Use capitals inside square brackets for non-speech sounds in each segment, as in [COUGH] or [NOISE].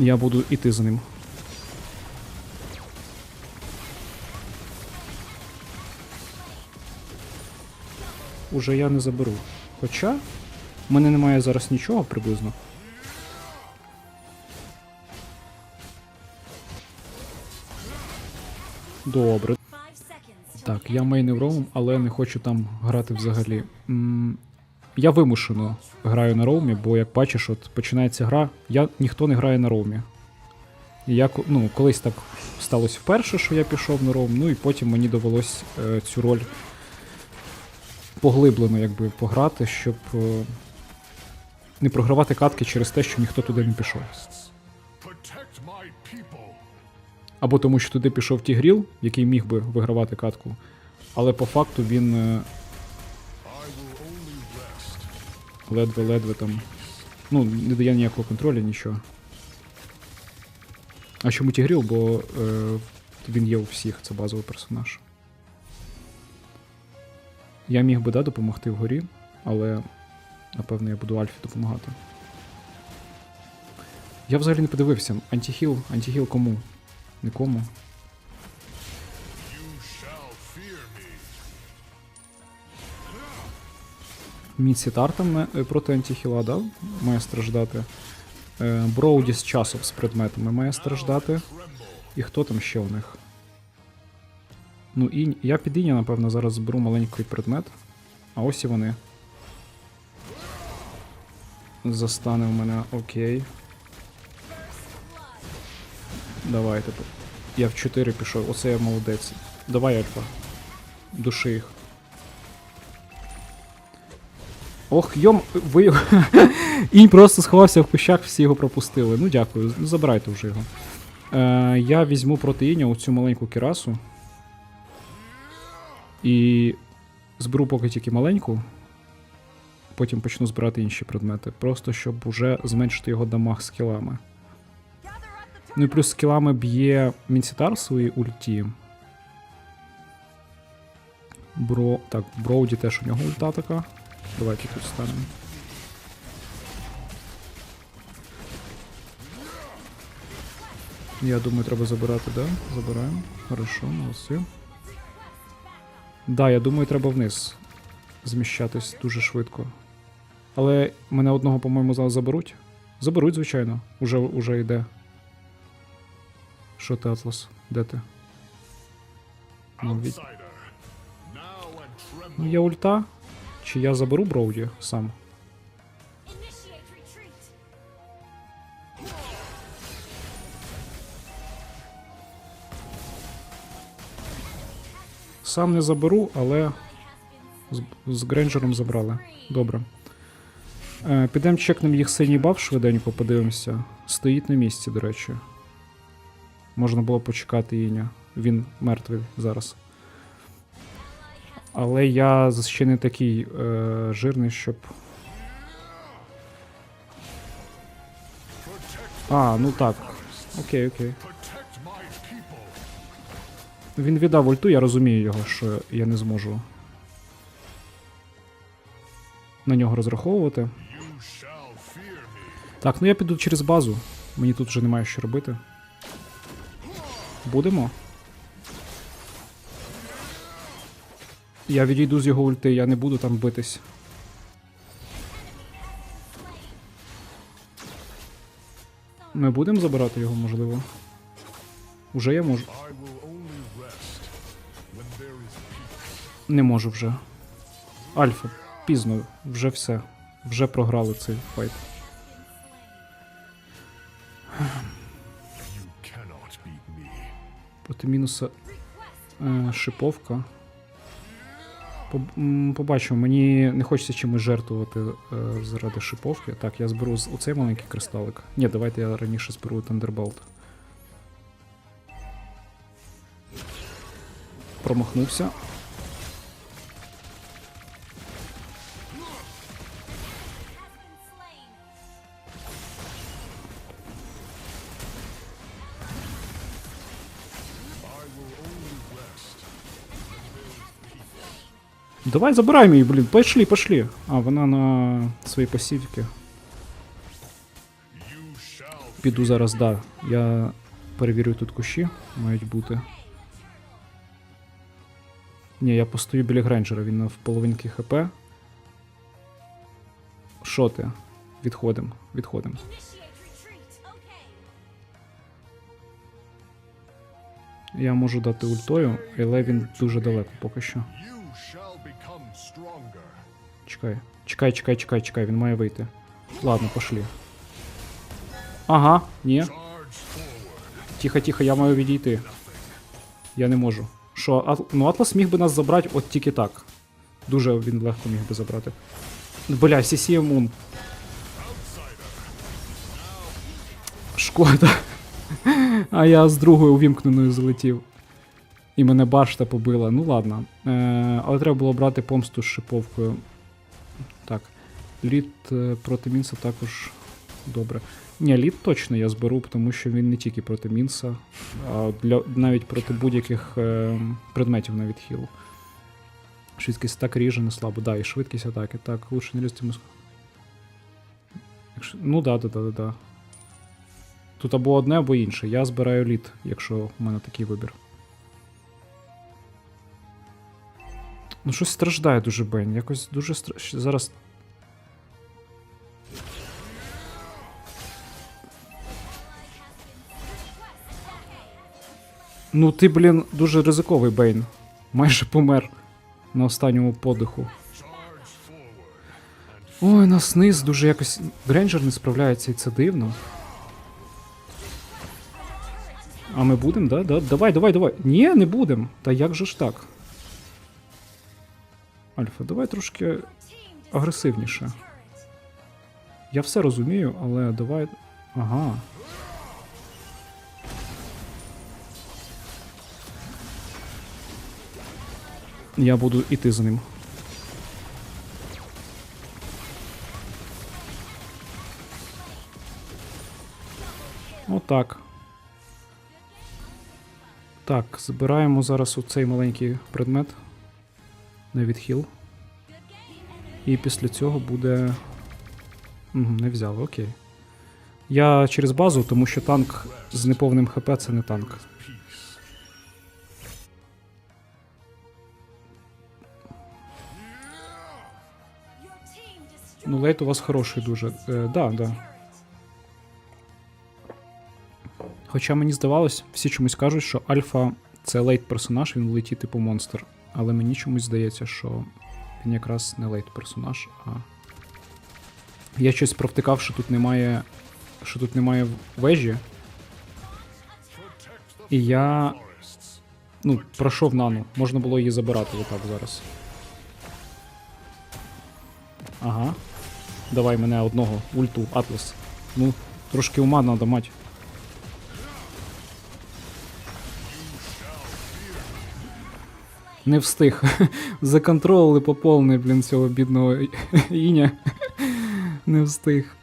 Я буду іти за ним. Уже я не заберу. Хоча в мене немає зараз нічого приблизно. Добре. Так, я мейнив роум, але не хочу там грати взагалі. М, Я вимушено граю на роумі, бо як бачиш, от починається гра, я ніхто не грає на роумі. І я ну, колись так сталося вперше, що я пішов на роум, ну і потім мені довелось е, цю роль поглиблено якби пограти, щоб е, не програвати катки через те, що ніхто туди не пішов. Або тому, що туди пішов Тігріл, який міг би вигравати катку, але по факту він ледве-ледве там. Ну, не дає ніякого контролю, нічого. А чому Тігріл? Бо е, він є у всіх, це базовий персонаж. Я міг би да, допомогти вгорі, але напевно я буду Альфі допомагати. Я взагалі не подивився. Антихіл, антихіл кому? Нікому. Міцітар там е, проти антихіла, да? Має страждати. Е, Броуді з часом з предметами має страждати. І хто там ще у них? Ну, і я під Іні, напевно, зараз зберу маленький предмет. А ось і вони. Застане у мене окей. Давайте. Я в 4 пішов. Оце я молодець. Давай, Альфа. Души їх. Ох, йом, ви. [LAUGHS] Інь просто сховався в кущах, всі його пропустили. Ну дякую, забирайте вже його. Е, я візьму проти Іня оцю маленьку кірасу. І зберу поки тільки маленьку. Потім почну збирати інші предмети. Просто щоб уже зменшити його дамаг скілами. Ну і плюс скілами б'є Мінсітар свої ульті. Бро. Так, Броуді теж у нього ульта така. Давайте тут станемо. Я думаю, треба забирати, да? Забираємо. Хорошо, молодці. Да, я думаю, треба вниз зміщатись дуже швидко. Але мене одного, по-моєму, зараз заберуть. Заберуть, звичайно. Уже, уже йде. Що ти, Атлас? Де ти? Ну, від... Ну, є ульта. Чи я заберу Броуді сам? Сам не заберу, але з, з Грейнджером забрали. Добре. Е, підемо чекнемо їх синій баф швиденько, подивимося. Стоїть на місці, до речі. Можна було почекати Іня. Він мертвий зараз. Але я ще не такий е, жирний, щоб. А, ну так. Окей, окей. Він віддав ульту, я розумію його, що я не зможу на нього розраховувати. Так, ну я піду через базу. Мені тут вже немає що робити. Будемо. Я відійду з його ульти, я не буду там битись. Ми будемо забирати його, можливо. Уже я можу. Не можу вже. Альфа, пізно, вже все. Вже програли цей файт. Проти мінуса е, шиповка. Поб- Побачимо, мені не хочеться чимось жертвувати е, заради шиповки. Так, я зберу оцей маленький кристалик. Ні, давайте я раніше зберу Thunderbolt. Промахнувся. Давай забираємо її, блін. Пошли, пошли. А, вона на своїй пасівці. Піду зараз, да. Я перевірю тут кущі, мають бути. Ні, я постою біля Гренджера, він в половинки ХП. Що ти? Відходим, відходим. Я можу дати ультою, але він дуже далеко поки що. Чекай. Чекай, чекай, чекай, чекай, він має вийти. Ладно, пошлі. Ага, ні. Тихо, тихо, я маю відійти. Я не можу. Що, Ат... ну Атлас міг би нас забрати от тільки так. Дуже він легко міг би забрати. Бля, CC Мун. Шкода. [LAUGHS] А я з другою увімкненою залетів. І мене башта побила. Ну ладно. Е, але треба було брати помсту з шиповкою. Лід е, проти Мінса також добре. Ні, лід точно я зберу, тому що він не тільки проти Мінса, а для, навіть проти будь-яких е, предметів навіть хіл. Швидкість атаки ріже не слабо. Да, і швидкість атаки. Так, лучше не лізти мозку. Якщо... Ну да, да, да, да. Тут або одне, або інше. Я збираю лід, якщо в мене такий вибір. Ну, щось страждає дуже Бень. Якось дуже стра... зараз. Ну, ти, блін, дуже ризиковий Бейн. Майже помер на останньому подиху. Ой, нас низ дуже якось. Гренджер не справляється, і це дивно. А ми будемо, да? да? Давай, давай, давай. Ні, не будемо. Та як же ж так? Альфа, давай трошки агресивніше. Я все розумію, але давай. Ага. Я буду іти за ним. Отак. Так, збираємо зараз оцей маленький предмет на відхил. І після цього буде. Угу, не взяли, окей. Я через базу, тому що танк з неповним ХП це не танк. Ну, лейт у вас хороший дуже. Е, да, да. Хоча мені здавалось, всі чомусь кажуть, що Альфа це лейт персонаж, він летить типу монстр. Але мені чомусь здається, що він якраз не лейт персонаж, а. Я щось провтикав, що тут немає. Що тут немає вежі. І я. Ну, пройшов нану. Можна було її забирати отак зараз. Ага. Давай мене одного. Ульту, Атлас. Ну, трошки ума надо мать. Не встиг. [LAUGHS] Законтролили по повний, блін, цього бідного [LAUGHS] іня. Не встиг.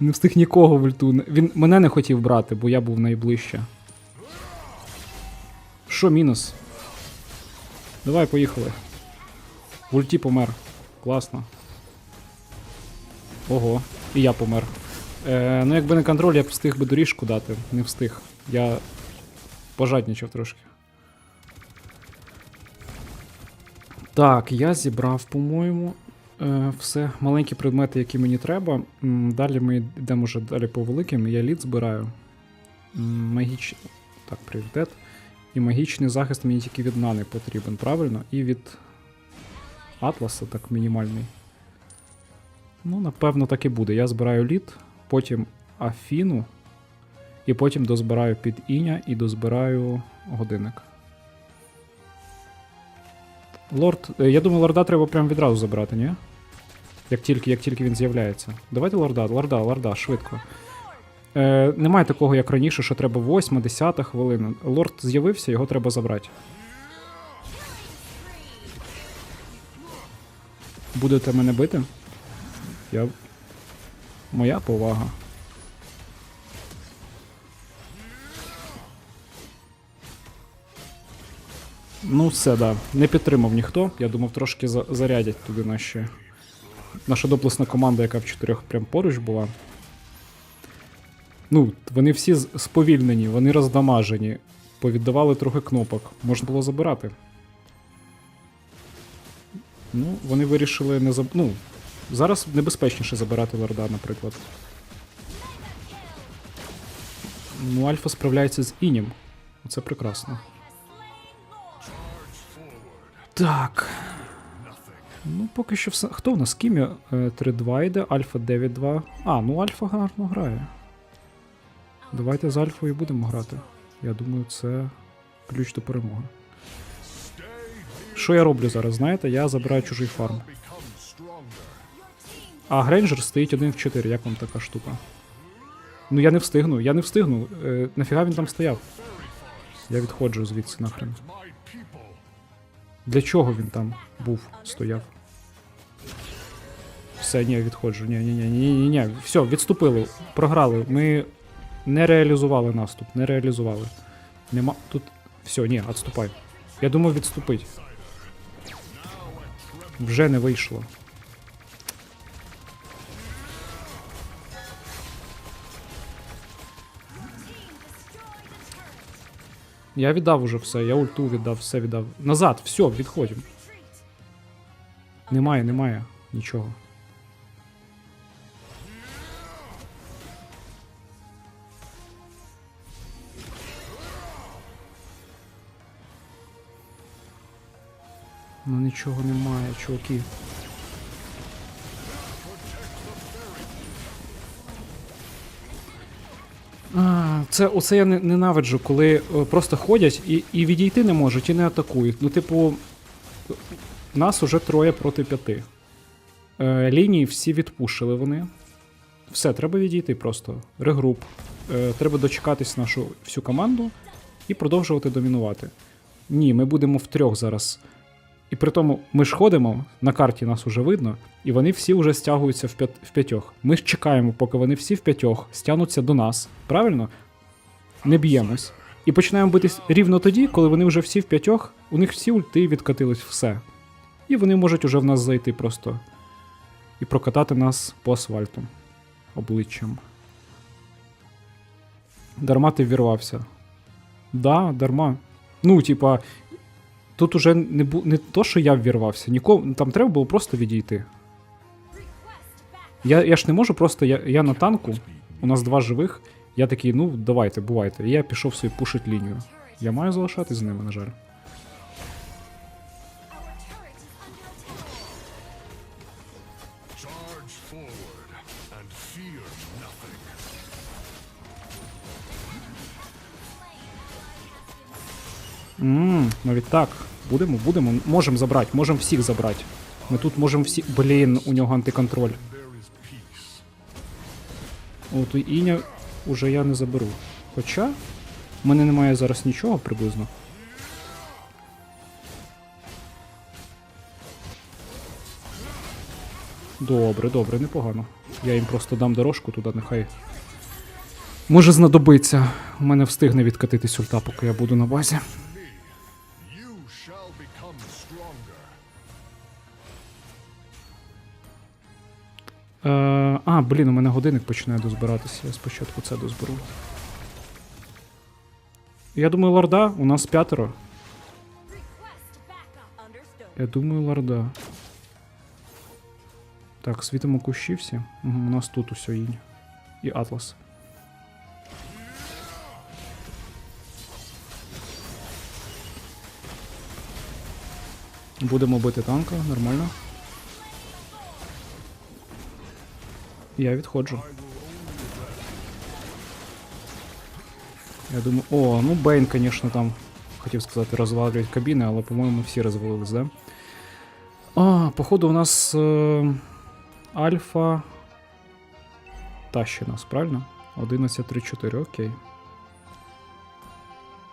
Не встиг нікого в ульту. Він мене не хотів брати, бо я був найближче. Що мінус? Давай, поїхали. В ульті помер. Класно. Ого, і я помер. Е, ну, якби не контроль, я б встиг би доріжку дати. Не встиг. Я пожаднічав трошки. Так, я зібрав, по-моєму, е, все. Маленькі предмети, які мені треба. Далі ми йдемо вже далі по великим. Я лід збираю. Магіч... Так, пріоритет. І магічний захист мені тільки від Нани потрібен, правильно? І від Атласа так мінімальний. Ну, напевно, так і буде. Я збираю лід, потім Афіну, і потім дозбираю під Іня і дозбираю годинник. Лорд. е, Я думаю, лорда треба прямо відразу забрати, ні? Як тільки, як тільки він з'являється. Давайте лорда, лорда, лорда, швидко. Е, немає такого, як раніше, що треба 8, 10 хвилина. Лорд з'явився, його треба забрати. Будете мене бити? Я. Моя повага. Ну, все, да. Не підтримав ніхто. Я думав, трошки за- зарядять туди наші. Наша доблесна команда, яка в чотирьох прям поруч була. Ну, вони всі сповільнені, вони роздамажені. Повіддавали трохи кнопок. Можна було забирати. Ну, вони вирішили не заб... Ну, зараз небезпечніше забирати лорда, наприклад. Ну, Альфа справляється з інім. Це прекрасно. Так. Ну, поки що все. Хто в нас? Кім'я 3-2 йде, Альфа 9-2. А, ну Альфа гарно грає. Давайте з Альфою будемо грати. Я думаю, це ключ до перемоги. Що я роблю зараз? Знаєте, я забираю чужий фарм. А Грейнджер стоїть 1 в 4. Як вам така штука? Ну я не встигну, я не встигну. Е, нафіга він там стояв? Я відходжу звідси нахрен. Для чого він там був, стояв? Все, ні, відходжу. Ні, ні, ні, ні, ні, ні. Все, відступили, програли. Ми не реалізували наступ, не реалізували. Нема. Тут. Все, ні, відступай. Я думав відступить. Вже не вийшло. Я віддав уже все, я ульту віддав, все віддав. Назад, все, відходимо. Немає, немає нічого. Ну нічого немає, чуваки. Це оце я ненавиджу, коли е, просто ходять і, і відійти не можуть, і не атакують. Ну, типу, нас уже троє проти п'яти. Е, лінії всі відпушили вони. Все, треба відійти просто. Регруп. Е, треба дочекатись нашу всю команду і продовжувати домінувати. Ні, ми будемо втрьох зараз. І при тому ми ж ходимо, на карті нас уже видно, і вони всі вже стягуються в п'ятьох. Ми ж чекаємо, поки вони всі в п'ятьох стягнуться до нас. Правильно? Не б'ємось. І починаємо битись рівно тоді, коли вони вже всі в п'ятьох, у них всі ульти відкатились все. І вони можуть уже в нас зайти просто. І прокатати нас по асфальту обличчям. Дарма ти ввірвався. Да, дарма. Ну, типа, тут уже не, бу... не то, що я ввірвався, нікого... там треба було просто відійти. Я, я ж не можу просто. Я, я на танку, у нас два живих. Я такий, ну давайте, бувайте. І я пішов собі пушить лінію. Я маю залишатись з ними, на жаль. Ммм, навіть так. Будемо, будемо. Можемо забрати, можемо всіх забрати. Ми тут можемо всі. Блін, у нього антиконтроль. От і Іня уже я не заберу. Хоча в мене немає зараз нічого приблизно. Добре, добре, непогано. Я їм просто дам дорожку туди, нехай. Може знадобиться. У мене встигне відкатитись ульта, поки я буду на базі. Е, а, блін, у мене годинник починає дозбиратися. Я спочатку це дозберу. Я думаю, лорда, у нас п'ятеро. Я думаю, лорда. Так, світимо кущі всі. Угу, у нас тут усе інь. І Атлас. Будемо бити танка, нормально. Я відходжу. Я думаю, о, ну Бейн, звісно, там хотів сказати, розвалюють кабіни, але, по-моєму, всі розвалились, да? А, походу, у нас е, Альфа. Тащить нас, правильно? 11.3.4, окей.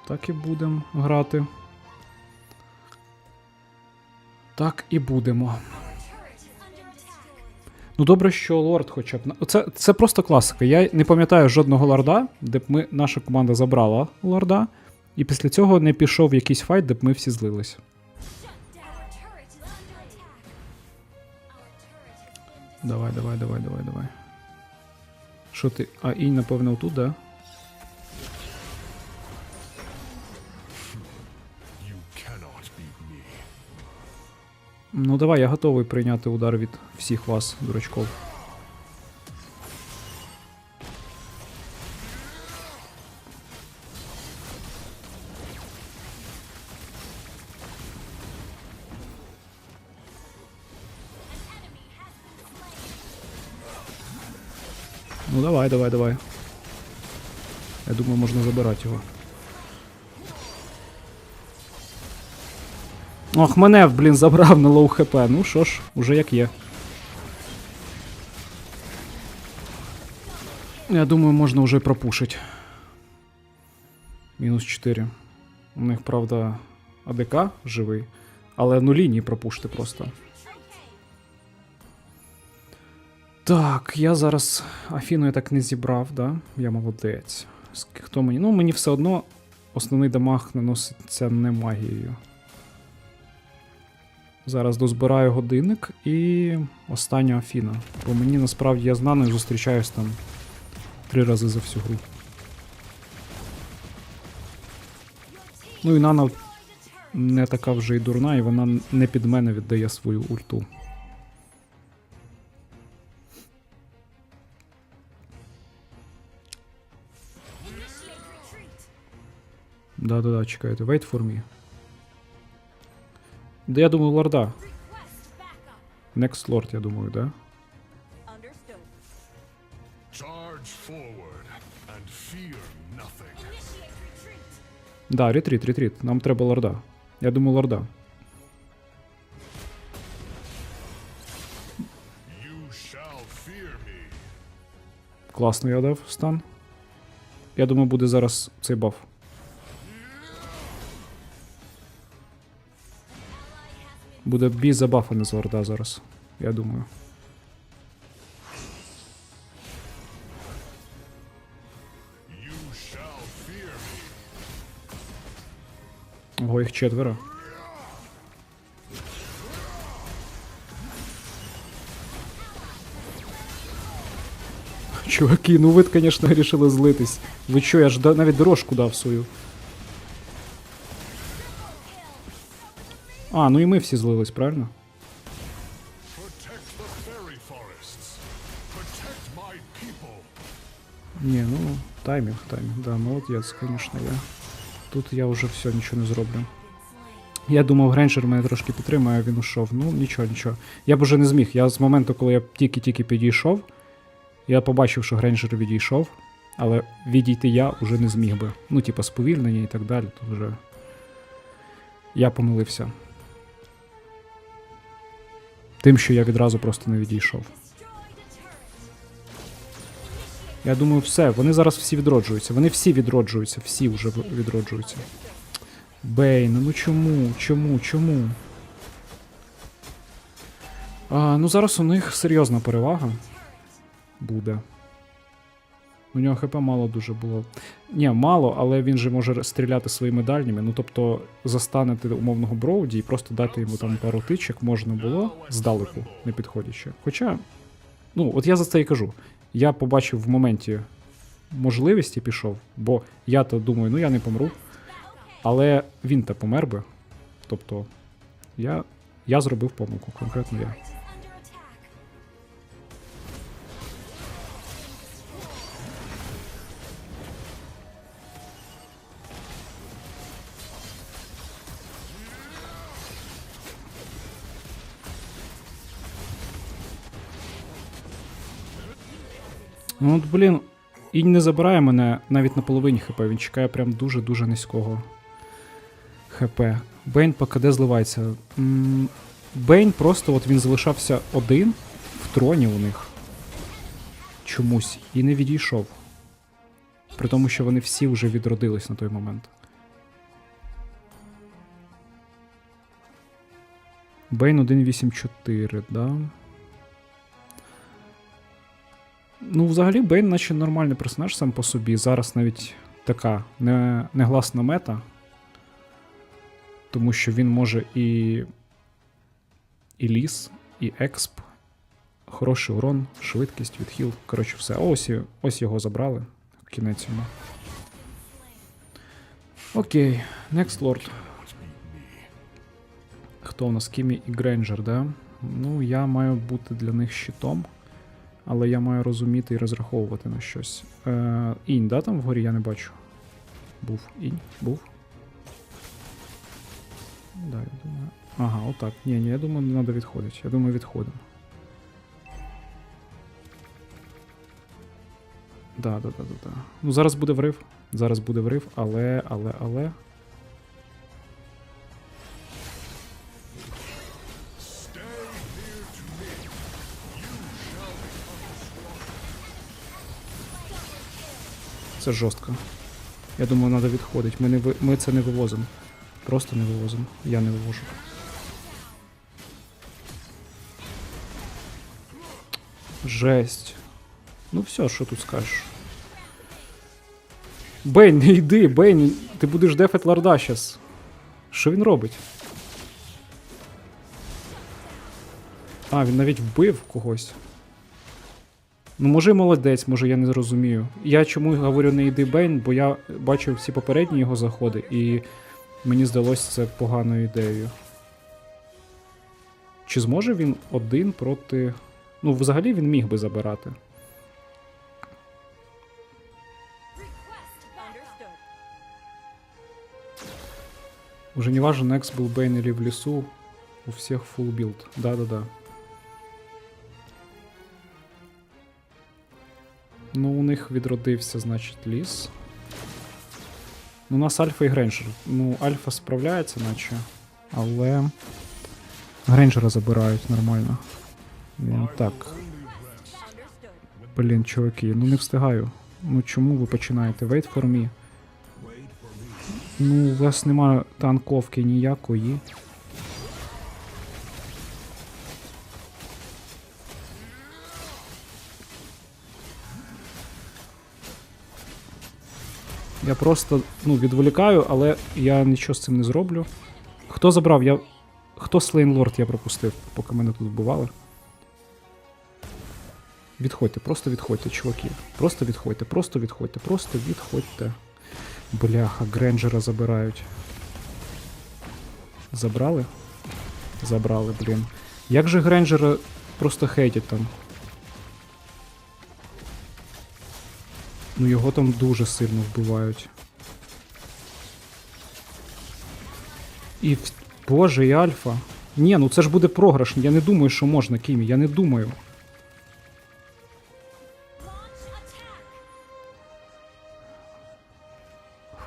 Так і будемо грати. Так і будемо. Ну, добре, що лорд хоча б. Це, це просто класика. Я не пам'ятаю жодного лорда, де б ми, наша команда забрала лорда, і після цього не пішов якийсь файт, де б ми всі злились. Давай, давай, давай, давай, давай. Що ти. А інь, напевно, отут, да? Ну давай, я готовий прийняти удар від всіх вас, дурачков. Ну давай, давай, давай. Я думаю, можна забирати його. Ох, мене, блін, забрав на лоу хп. Ну що ж, уже як є. Я думаю, можна вже пропушить. Мінус 4. У них, правда, АДК живий, але ну лінії пропушити просто. Так, я зараз Афіну я так не зібрав, да? Я молодець. Хто мені? Ну, мені все одно основний дамаг наноситься не магією. Зараз дозбираю годинник і остання Афіна. Бо мені насправді я з Наною зустрічаюсь там три рази за всю гру. Ну і Нана не така вже й дурна, і вона не під мене віддає свою ульту. Да-да-да, чекайте. Wait for me. Да я думаю, лорда. Next Lord, я думаю, да? Да, ретріт, ретріт. Нам треба лорда. Я думаю, лорда. Класно я дав стан. Я думаю, буде зараз цей баф. Буде бій за бафа не з лорда зараз. Я думаю. Ого, їх четверо. Чуваки, ну ви, звісно, вирішили злитись. Ви що, я ж навіть дорожку дав свою. А, ну і ми всі злились, правильно? Ні, ну, таймінг, таймінг, да, молодець, звісно, я. Тут я вже все, нічого не зроблю. Я думав, Гренджер мене трошки підтримає, а він ушов. Ну, нічого, нічого. Я б уже не зміг. Я з моменту, коли я тільки-тільки підійшов, я побачив, що Гренджер відійшов, але відійти я вже не зміг би. Ну, типа, сповільнення і так далі. Тут вже я помилився. Тим, що я відразу просто не відійшов. Я думаю, все, вони зараз всі відроджуються. Вони всі відроджуються, всі вже відроджуються. Бейн, ну чому? Чому? Чому? А, ну зараз у них серйозна перевага буде. У нього ХП мало дуже було. Ні, мало, але він же може стріляти своїми дальніми. Ну тобто застанете умовного Броуді і просто дати йому там пару тичок можна було здалеку, не підходячи. Хоча, ну, от я за це і кажу. Я побачив в моменті можливість і пішов, бо я то думаю, ну я не помру. Але він то помер би. Тобто, я, я зробив помилку, конкретно я. Ну от, блін, інь не забирає мене навіть на половині ХП, він чекає прям дуже-дуже низького ХП. Бейн по КД зливається. Бейн просто от він залишався один в троні у них чомусь і не відійшов. При тому, що вони всі вже відродились на той момент. Бейн 1.8.4, да. Ну, взагалі, Бейн, наче нормальний персонаж сам по собі. Зараз навіть така не, негласна мета. Тому що він може і. І ліс, і експ, Хороший урон, швидкість, відхил. Коротше, все. Ось, ось його забрали. Кінець йому. Окей, next lord. Хто у нас? Кімі і Грейнджер, да? Ну, я маю бути для них щитом, але я маю розуміти і розраховувати на щось. Е, інь, да, там вгорі я не бачу. Був. Інь, був. Да, я думаю. Ага, отак. Ні, ні, я думаю, не треба відходити. Я думаю, відходимо. Да, да, да, да, да. Ну, зараз буде врив. Зараз буде врив, але, але, але. Це жорстко. Я думаю, треба відходити. Ми, не ви... Ми це не вивозимо. Просто не вивозимо. Я не вивожу. Жесть. Ну все, що тут скажеш. Бейн, не йди, Бейн, ти будеш дефать ларда щас. Що він робить? А, він навіть вбив когось. Ну, може, молодець, може, я не розумію. Я чому говорю не йди Бейн, бо я бачив всі попередні його заходи, і мені здалося це поганою ідеєю. Чи зможе він один проти. Ну, взагалі він міг би забирати. Уже не важно, Некс был Бейн или в лесу, у всех full билд. Да-да-да. Ну, у них відродився, значить, ліс. Ну, у нас Альфа і Грейнджер. Ну, Альфа справляється, наче. Але. Грейнджера забирають нормально. Він так. Блін, чуваки, ну не встигаю. Ну чому ви починаєте? Wait for me. Ну, у вас немає танковки ніякої. Я просто ну, відволікаю, але я нічого з цим не зроблю. Хто забрав? Я. Хто Слейнлорд я пропустив, поки мене тут вбивали? Відходьте, просто відходьте, чуваки. Просто відходьте, просто відходьте, просто відходьте. Бляха, Гренджера забирають. Забрали? Забрали, блін. Як же Гренджера просто хейтять там? Ну його там дуже сильно вбивають. І Боже, і Альфа. Ні, ну це ж буде програш. Я не думаю, що можна, Кімі, я не думаю.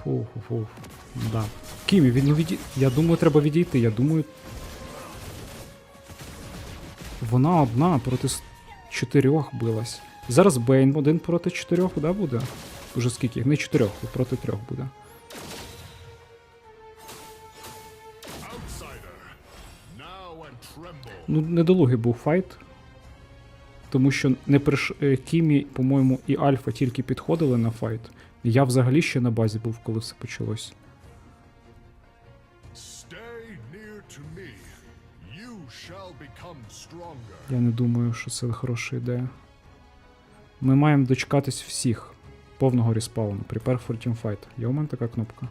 Фу, фу, фу. Да. Кімі, він відій... Я думаю, треба відійти. Я думаю. Вона одна проти чотирьох билась. Зараз Бейн один проти чотирьох, да, буде? Уже скільки? Не чотирьох, проти трьох буде. Ну, недолугий був файт. Тому що не приш... е, Кімі, по-моєму, і Альфа тільки підходили на файт. Я взагалі ще на базі був, коли все почалось. Я не думаю, що це хороша ідея. Ми маємо дочекатись всіх повного респауну. Prepare for team fight. Є у мене така кнопка.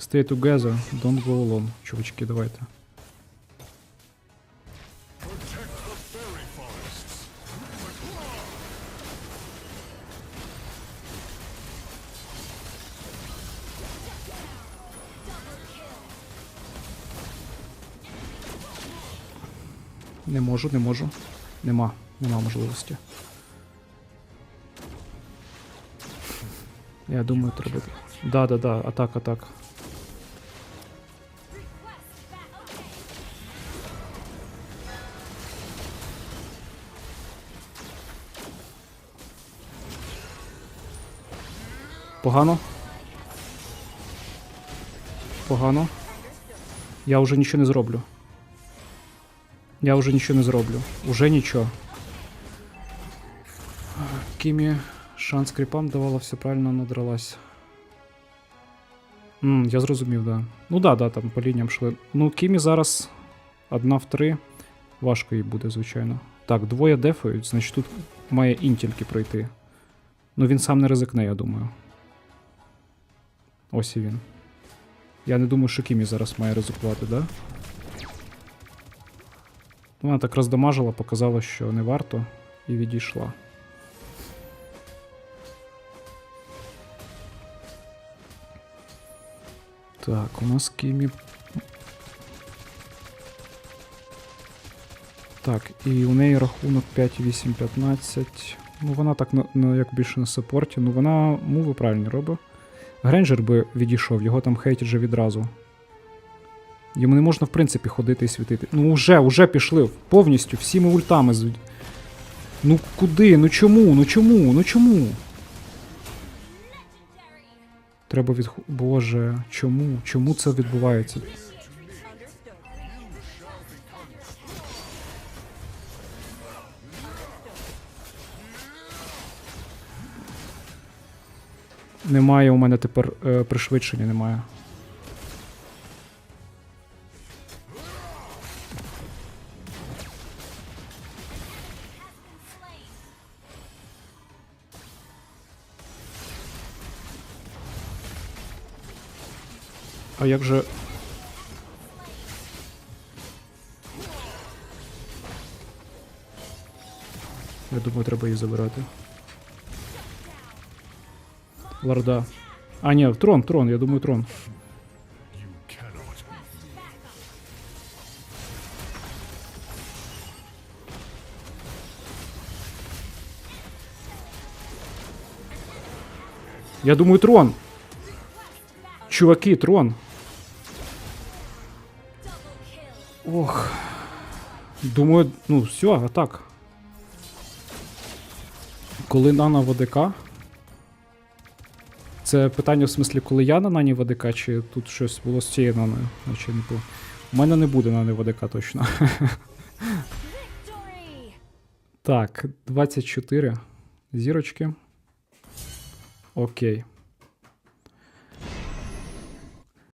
Stay together, don't go alone. Чувачки, давайте. Не можу, не можу. Нема. Нема можливості. Я думаю, треба. Да, да, да, атак, атак. Погано. Погано. Я вже нічого не зроблю. Я вже нічого не зроблю. Уже нічого. Кімі шанс кріпам давала, все правильно надралась. М, я зрозумів, да. Ну да, да, там по лініям шли. Ну, Кімі зараз одна в три. Важко їй буде, звичайно. Так, двоє дефають, значить тут має ін пройти. Ну він сам не ризикне, я думаю. Ось і він. Я не думаю, що Кімі зараз має ризикувати, да? Вона так роздамажила, показала, що не варто, і відійшла. Так, у нас Кімі. Так, і у неї рахунок 5-8-15. Ну, вона так на, як більше на саппорті. Ну, вона мови правильно робить. Гренджер би відійшов, його там хейтять же відразу. Йому не можна, в принципі, ходити і світити. Ну, уже, уже пішли. Повністю, всіми ультами. Ну куди? Ну чому? Ну чому? Ну чому? Треба від. Боже, чому? Чому це відбувається? Немає у мене тепер е, пришвидшення, немає. А як же. Я думаю, треба її забирати. Ларда. А, ні, трон, трон, я думаю, трон. Я думаю, трон. Чуваки, трон. Ох. Думаю, ну все, а так. Коли Нана в АДК. Це питання в смислі, коли я на Нані в АДК, чи тут щось було з цією Наною? Наче не було. У мене не буде Нани в АДК точно. [LAUGHS] Так, 24 зірочки. Окей.